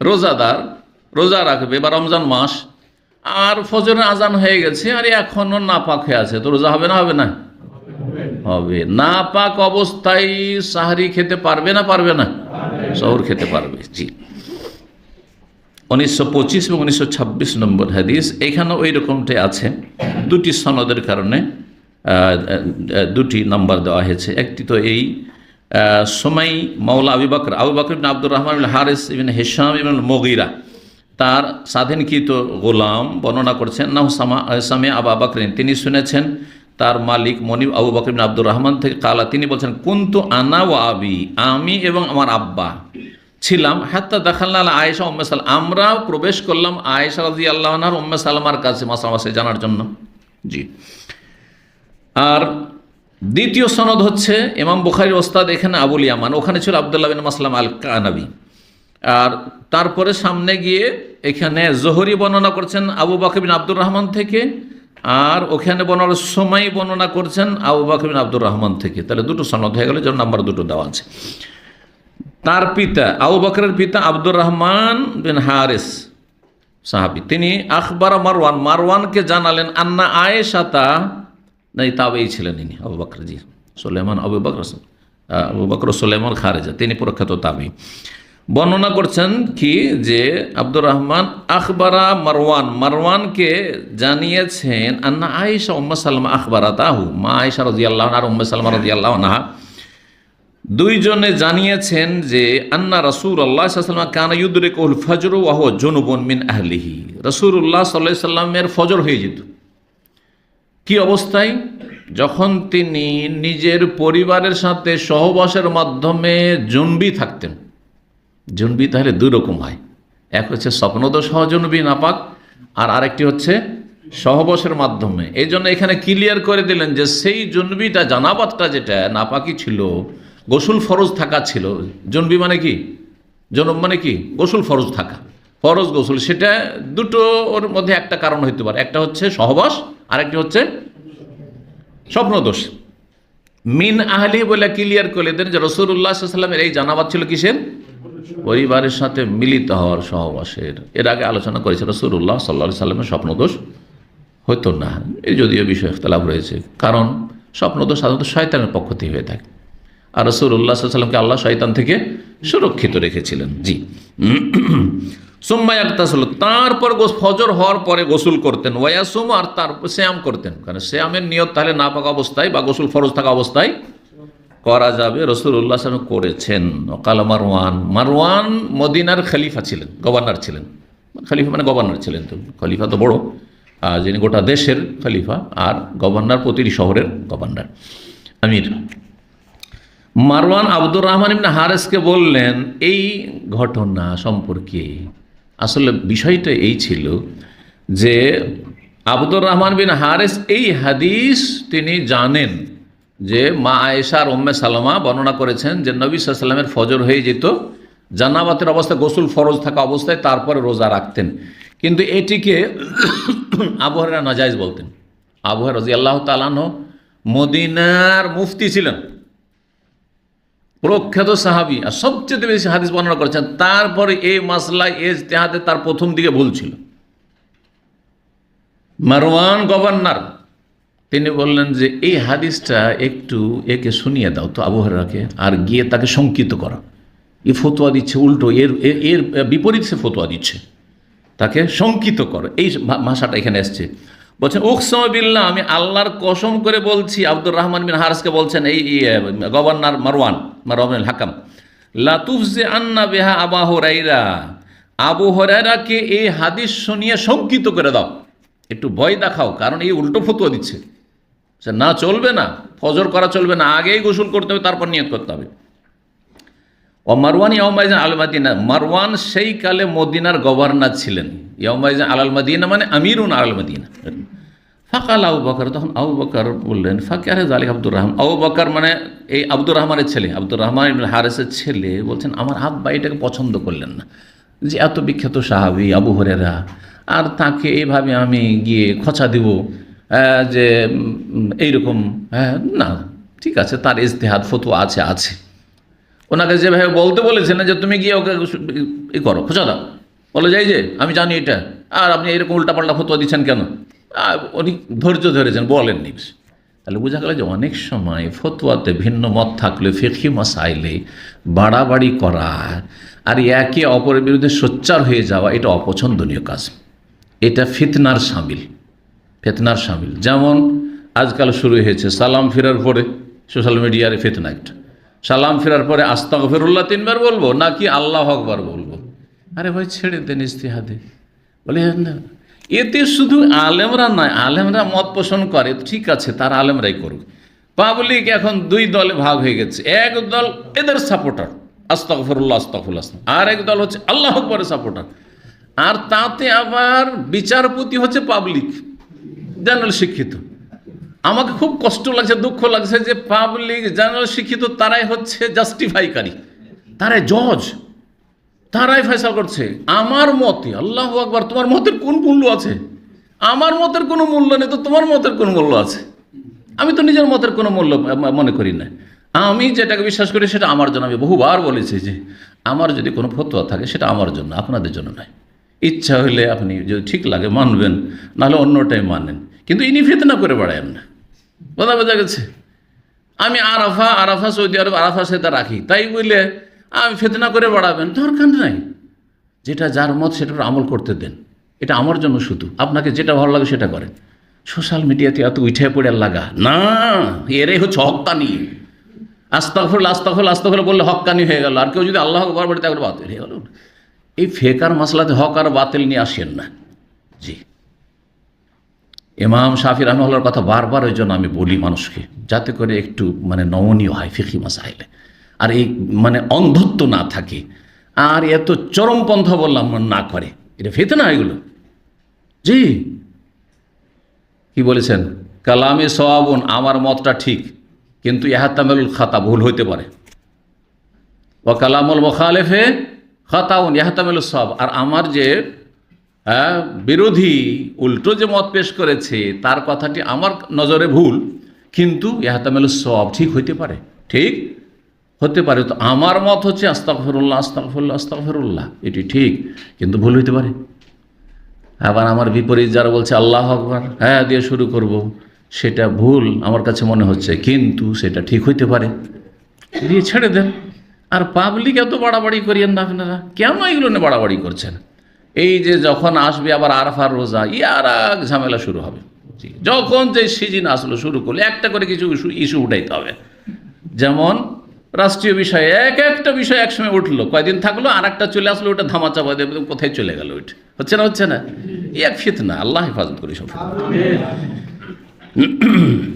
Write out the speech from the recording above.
রোজাদার, রোজা রাখবে বা রমজান মাস, আর ফজরের আজান হয়ে গেছে, আর এখনও নাপাক হয়ে আছে। তো রোজা হবে না হবে না? হবে। না পাক অবস্থায় সাহারি খেতে পারবে না পারবে না? শহর খেতে পারবে, জি। উনিশশো পঁচিশ এবং উনিশশো ছাব্বিশ নম্বর হাদিস, এখানেও ওই রকমটাই আছে। দুটি সনদের কারণে দুটি নাম্বার দেওয়া হয়েছে। একটি তো এই সময় মাওলা আবু বকর আবু বকর ইবিন আব্দুর রহমান হারিস ইবিন হেসাম ইবিন মগিরা, তার স্বাধীনকৃত গোলাম বর্ণনা করছেন, নাহ সামা আবা বকরিন। তিনি শুনেছেন, তার মালিক মনিব আবু বকর ইবিন আব্দুর রহমান থেকে কালা, তিনি বলছেন, কুন্তু আনা ও আবি, আমি এবং আমার আব্বা ছিলাম, হাত্তা দেখাল্লা আয়েশা উম্মে সাল আমরাও প্রবেশ করলাম আয়েশা রাজি আল্লাহনার উম্মে সালমার কাছে মাসামাসে জানার জন্য। জি। আর দ্বিতীয় সনদ হচ্ছে ইমাম বুখারির ওস্তাদ এখানে আবুল ইয়ামান। ওখানে ছিল আবদুল্লাহ বিন মাসলাম আল কানাবি আর তারপরে সামনে গিয়ে এখানে জোহরি বর্ণনা করছেন আবু বাকর বিন আব্দুর রহমান থেকে, আর ওখানে বর্ণনার সময় বর্ণনা করছেন আবু বাকর বিন আব্দুর রহমান থেকে। তাহলে দুটো সনদ হয়ে গেল, যেন নাম্বার দুটো দেওয়া আছে। তার পিতা, আবু বকরের পিতা আব্দুর রহমান বিন হারিস সাহাবি। তিনি আখবর মারওয়ান, মারওয়ানকে জানালেন, আন্না আয়েশাতা নাই তাবেই ছিলেন ইনি, Abu Bakr ji, Sulaiman, Abu Bakr Abu Bakr Sulaiman Kharija, তিনি প্রখ্যাত তাবি বর্ণনা করছেন কি যে আব্দুর রহমান আখবারা মারওয়ান, মারওয়ানকে জানিয়েছেন, আন্না আয়েশা উম্মা সালমা আখবারা তাহু মা আয়েশা রাদিয়াল্লাহু আনহা আর উম্মা সালমা রাদিয়াল্লাহু আনহা। দুইজনে জানিয়েছেন যে, আন্না রসুল আল্লাহ সাল্লাম কানা ইউদ্রে কহুল ফজর ওয়াহ জনুবন মিন আহলিহি। রসুল্লাহ সাল্লাহ সাল্লামের ফজর হয়ে যেত। কি অবস্থায়? যখন তিনি নিজের পরিবারের সাথে সহবাসের মাধ্যমে জুনবি থাকতেন। জুনবি তাহলে দুই রকম হয়। এক হচ্ছে স্বপ্নদ সহজন্বী নাপাক, আর আরেকটি হচ্ছে সহবাসের মাধ্যমে। এই জন্য এখানে ক্লিয়ার করে দিলেন যে সেই জন্বিটা, জানাবাতটা যেটা নাপাকি ছিল, গোসল ফরজ থাকা ছিল। জন্বি মানে কি? জনব মানে কি? গোসল ফরজ থাকা। ফরজ গোসল। সেটা দুটো ওর মধ্যে একটা কারণ হইতে পারে। একটা হচ্ছে সহবাস আরেকটি হচ্ছে স্বপ্নদোষ। মিন আহলি বলে ক্লিয়ার করে দেন যে রসুল্লাহ সাল্লামের এই জানাবাদ ছিল কিসের? পরিবারের সাথে মিলিত হওয়ার সহবাসের। এর আগে আলোচনা করেছে রসুল্লাহ সাল্লা সাল্লামের স্বপ্নদোষ। হতো না। এই যদিও বিষয় ইখতলাফ রয়েছে। কারণ স্বপ্নদোষ সাধারণত শয়তানের পক্ষ থেকে হয়ে থাকে। আর রসুল্লাহ সাল্লামকে আল্লাহ শয়তান থেকে সুরক্ষিত রেখেছিলেন। জি। সোম্মাই আক্তাসল তারপর ফজর হওয়ার পরে গোসল করতেন। ওয়াসুম আর তারপর শ্যাম করতেন। কারণ শ্যামের নিয়ত তাহলে না পাকা অবস্থায় বা গোসল ফরজ থাকা অবস্থায় করা যাবে। রসুল্লাহ সাল্লাম করেছেন। অকাল মারওয়ান। মারওয়ান মদিনার খলিফা ছিলেন, গভর্নর ছিলেন। খলিফা মানে গভর্নর ছিলেন তো। খলিফা তো বড়। যিনি গোটা দেশের খলিফা আর গভর্নর প্রতিটি শহরের গভর্নর। আমির। মারওয়ান আব্দুর রহমান ইবনে হারেসকে বললেন, এই ঘটনা সম্পর্কে আসলে বিষয়টা এই ছিল যে আব্দুর রহমান বিন হারেস এই হাদিস তিনি জানেন যে মা আয়েশার উম্মে সালামা বর্ণনা করেছেন যে নবী সাল্লামের ফজর হয়ে যেত, জান্নাবাতের অবস্থায় গোসল ফরজ থাকা অবস্থায় তারপরে রোজা রাখতেন। কিন্তু এটিকে আবহাওয়া নাজাইজ বলতেন। আবহাওয়া রাজি আল্লাহ তালান মদিনার মুফতি ছিলেন। প্রখ্যাত সাহাবি, আর সবচেয়ে বেশি হাদিস বর্ণনা করেছেন, তারপরে এই মাসলায় এজ তেহাতে তার প্রথম দিকে ভুল ছিল। মারওয়ান গভর্নর, তিনি বললেন যে, এই হাদিসটা একটু একে শুনিয়ে দাও তো আবহাওয়াকে আর গিয়ে তাকে শঙ্কিত করা। এ ফতোয়া দিচ্ছে, উল্টো এর- এর বিপরীত সে ফতোয়া দিচ্ছে। তাকে শঙ্কিত করো। এই ভাষাটা এখানে এসছে। বলছেন উকসবিল্লা আমি আল্লাহর কসম করে বলছি, আব্দুর রহমান বিন হারসকে বলছেন, এই গভর্নর মারওয়ান মারওয়ান হাকাম লাতুফজে আন্না বেহা আবা হরাইরা, আবু হরাইরাকে এই হাদিস শুনিয়ে শঙ্কিত করে দাও। একটু ভয় দেখাও, কারণ এই উল্টো ফতুয়া দিচ্ছে। না, চলবে না, ফজর করা চলবে না, আগেই গোসল করতে হবে, তারপর নিয়ত করতে হবে। ও মারওয়ান ইয়মাইজান আল মাদিনা, মারওয়ান সেই কালে মদিনার গভর্নর ছিলেন। ইয়মাইজান আল মাদিনা মানে আমিরুন আল মাদিনা। ফাকাল আবু বকর, তখন আউ বকর বললেন ফাঁকে আরে জালিক আব্দুর রহমান। আউ বকর মানে এই আব্দুর রহমানের ছেলে, আব্দুর রহমান হারেসের ছেলে বলছেন, আমার আব্বা এটাকে পছন্দ করলেন না। যে এত বিখ্যাত সাহাবি আবু হরেরা আর তাকে এইভাবে আমি গিয়ে খোঁচা দিব যে এইরকম হ্যাঁ না, ঠিক আছে, তার ইজতেহাদ, ফতুয়া আছে আছে। ওনাকে যেভাবে বলতে বলেছেন যে তুমি গিয়ে ওকে ই করো খোঁচা দাও। বলে যাই যে, আমি জানি এটা। আর আপনি এরকম উল্টাপাল্টা ফতোয়া দিচ্ছেন কেন? উনি ধৈর্য ধরেছেন, বলেননি তাহলে বোঝা গেল যে অনেক সময় ফতোয়াতে ভিন্ন মত থাকলে ফেকি মাসাইলে বাড়াবাড়ি করা আর একে অপরের বিরুদ্ধে সোচ্চার হয়ে যাওয়া, এটা অপছন্দনীয় কাজ। এটা ফিতনার সামিল। ফেতনার সামিল। যেমন আজকাল শুরু হয়েছে, সালাম ফেরার পরে সোশ্যাল মিডিয়ার ফেতনা একটা। সালাম ফেরার পরে আস্তাক ফেরুল্লাহ তিনবার বলব, নাকি আল্লাহ আকবার বলব? আরে ভাই, ছেড়ে দেন ইস্তিহাদে বলে না। এতে শুধু আলেমরা নয়, আলেমরা মত পোষণ করে, ঠিক আছে, তার আলেমরাই করুক। পাবলিক এখন দুই দলে ভাগ হয়ে গেছে। এক দল এদের সাপোর্টার আস্তাকফরুল্লাহ আস্তাকফুল্লাহ আর এক দল হচ্ছে আল্লাহ আকবরের সাপোর্টার আর তাতে আবার বিচারপতি হচ্ছে পাবলিক, জেনারেল শিক্ষিত। আমাকে খুব কষ্ট লাগছে, দুঃখ লাগছে যে পাবলিক জেনারেল শিক্ষিত তারাই হচ্ছে জাস্টিফাইকারী তারাই জজ তারাই ফয়সলা করছে। আমার মতে, আল্লাহ আকবার, তোমার মতের কোন মূল্য আছে? আমার মতের কোনো মূল্য নেই তো তোমার মতের কোন মূল্য আছে? আমি তো নিজের মতের কোনো মূল্য মনে করি না। আমি যেটাকে বিশ্বাস করি সেটা আমার জন্য। আমি বহুবার বলেছি যে আমার যদি কোনো ফতোয়া থাকে সেটা আমার জন্য, আপনাদের জন্য নয়। ইচ্ছা হইলে আপনি যদি ঠিক লাগে মানবেন, নাহলে অন্যটাই মানেন। কিন্তু ইনি ফিতনা করে বেড়ায়েন না। কথা বোঝা গেছে? আমি Arafah Arafah Saudi Arab Arafah সেটা রাখি। তাই বললে, আমি ফেতনা করে বাড়াবেন, দরকার নাই। যেটা যার মত, সেটার আমল করতে দেন। এটা আমার জন্য শুধু। আপনাকে যেটা ভালো লাগে, সেটা করেন। সোশ্যাল মিডিয়াতে এত উঠে পড়ে লাগা। না, এরাই হচ্ছে হক্কানি আস্তাফল আস্তাফল আস্তাফল বললে হক্কানি হয়ে গেল। আর কেউ যদি আল্লাহ বাতিল হয়ে গেল। এই ফেকার মশলাতে হক আর বাতিল নিয়ে আসেন না। জি। ইমাম শাফি রহমাল্লার কথা বারবার ওই জন্য আমি বলি মানুষকে, যাতে করে একটু মানে নমনীয় হয় ফিকি মাসাইলে। আর এই মানে অন্ধত্ব না থাকে। আর এত চরমপন্থা বললাম না করে। এটা ফেতে না এগুলো। জি। কি বলেছেন? কালামে সওয়াবুন, আমার মতটা ঠিক, কিন্তু ইহাতামেল খাতা ভুল হইতে পারে। ও কালামুল মোখালেফে খাতাউন ইহাতামেল সব আর আমার যে বিরোধী উল্টো যে মত পেশ করেছে, তার কথাটি আমার নজরে ভুল, কিন্তু ইহাতামেল সব ঠিক হইতে পারে। ঠিক হতে পারে। তো আমার মত হচ্ছে আস্তাকফরুল্লাহ আস্তাকফরুল্লাহ আস্তাকফরুল্লাহ এটি ঠিক, কিন্তু ভুল হইতে পারে। আবার আমার বিপরীত যারা বলছে, আল্লাহ আকবর হ্যাঁ দিয়ে শুরু করব। সেটা ভুল আমার কাছে মনে হচ্ছে, কিন্তু সেটা ঠিক হইতে পারে। দিয়ে ছেড়ে দেন। আর পাবলিক এত বাড়াবাড়ি করিয়েন না আপনারা। কেন এগুলো নিয়ে বাড়াবাড়ি করছেন? এই যে যখন আসবে আবার আরফার রোজা ই আর এক ঝামেলা শুরু হবে। যখন যে সিজন আসলো শুরু করলে একটা করে কিছু ইস্যু ইস্যু উঠাইতে হবে। যেমন রাষ্ট্রীয় বিষয়ে এক একটা বিষয় একসময় উঠল কয়দিন থাকল আর একটা চলে আসলো ওটা ধামা চাপা দেবে কোথায় চলে গেল ওইটা? হচ্ছে না হচ্ছে না? এক ফিত না আল্লাহ হেফাজত করি সব